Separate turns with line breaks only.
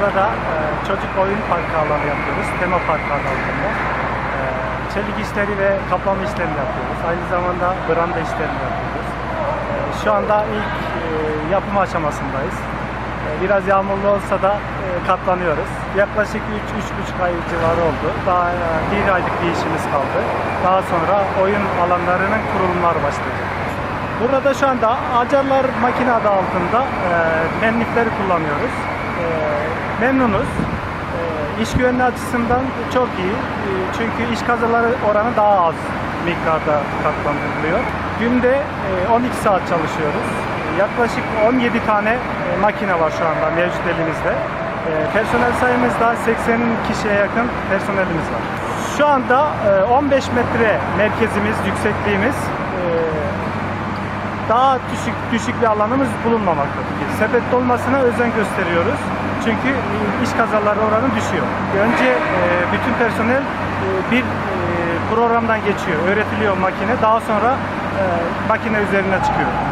burada e, çocuk oyun parkı alanı yapıyoruz. Tema parkı adı altında. E, çelik işleri ve kaplama işlerini yapıyoruz. Aynı zamanda branda işlerini yapıyoruz. E, şu anda ilk e, yapım aşamasındayız. E, biraz yağmurlu olsa da e, katlanıyoruz. Yaklaşık 3-3,5 ay civarı oldu. Daha e, bir aylık bir işimiz kaldı. Daha sonra oyun alanlarının kurulumları başlayacak. Burada şu anda Acarlar makine adı altında e, memlikleri kullanıyoruz. E, memnunuz. E, iş güvenliği açısından çok iyi. E, çünkü iş kazaları oranı daha az miktarda katlanılıyor. Günde e, 12 saat çalışıyoruz. E, yaklaşık 17 tane e, makine var şu anda mevcut elimizde. E, personel sayımız da 80 kişiye yakın personelimiz var. Şu anda e, 15 metre merkezimiz, yüksekliğimiz. Daha düşük düşük bir alanımız bulunmamaktadır. Sepet dolmasına özen gösteriyoruz. Çünkü e, iş kazaları oranı düşüyor. Önce e, bütün personel e, bir programdan geçiyor. Öğretiliyor makine. Daha sonra makine üzerine çıkıyor.